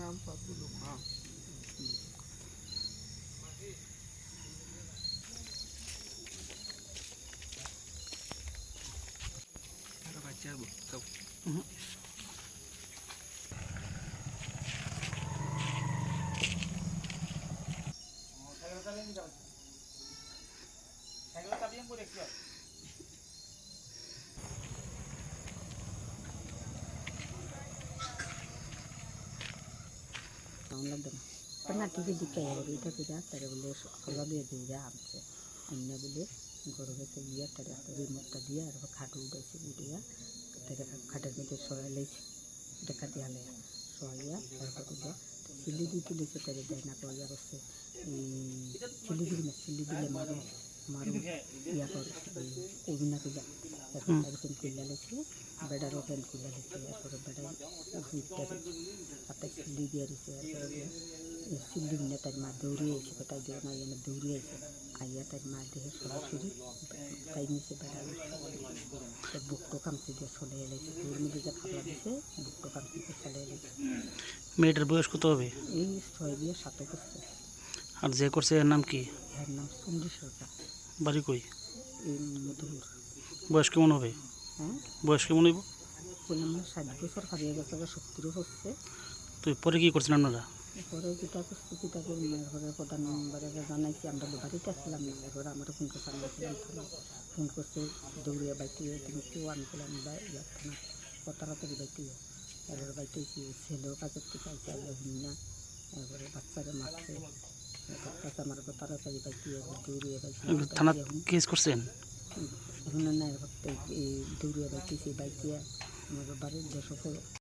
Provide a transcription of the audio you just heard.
น้ำปลาทูดุกอ่ะเราไปเจอบุกตก Saya kata dia ni dah. Saya kata dia pun dah siap. না না TV দিকে যাবে এটা করে তারা বলে সকালে দিয়ে আনছে অন্য বলে গরু গেছে গিয়া তারা রিমোটটা দিয়ে আর খাট উঠেছে উঠিয়া তারা খাটের মধ্যে সরাই লাইছে দেখা দিয়া লাই সরাইয়া তারপর দিয়া সিলি দিয়ে তুলেছে তারা দেয় না পাওয়া যাচ্ছে সিলি দিবি না সিলি দিলে মারো মারো ইয়া কর অভিনা কইলা এখন একজন লেছে বেডার ওপেন কইলা লেছে এরপরে বেডার উইটটা হাতে সিলি দিয়ে এরপরে সিলি না তার মা দৌড়িয়ে এসে তাই দিয়ে না এনে দৌড়িয়ে এসে আইয়া তার মা দেহে সরাসরি তাই নিচে বেড়া বুকটো কামচি দিয়ে চলে এলাইছে ওর মধ্যে যে খাবলা দিছে বুকটো কামচি দিয়ে চলে এলাইছে মেয়েটার বয়স কত হবে? এই ছয় দিয়ে সাথে করছে আর যে করছে এর নাম কি? এর নাম চন্দ্র সরকার বাড়ি কই? এই মধুর বয়স কেমন হবে? হ্যাঁ? বয়স কেমন হইব? মানে ষাট বছর হারিয়ে গেছে সত্তরও হচ্ছে। তুই পরে কি করছেন আপনারা? এরপরে কিতা করছি কিতা করি না এরপরে প্রধান মেম্বারে জানাইছি আমরা তো বাড়িতে আসলাম না এরপরে আমার ফোন করছে আমরা ছিলাম থানা ফোন করছে দৌড়িয়ে বাইতে তুমি কেউ আমি বললাম ইয়ার থানা তাড়াতাড়ি বাইতে এরপরে বাইতে ছেলেও কাজের থেকে আইসে না। এরপরে বাচ্চারা মারছে। বাচ্চা আমার তাড়াতাড়ি বাইতে দৌড়িয়ে বাইতে থানা কেস করছেন? এখন নাই হতে দৌড়িয়ে বাইতেছি বাইতে আমার বাড়ির দেশ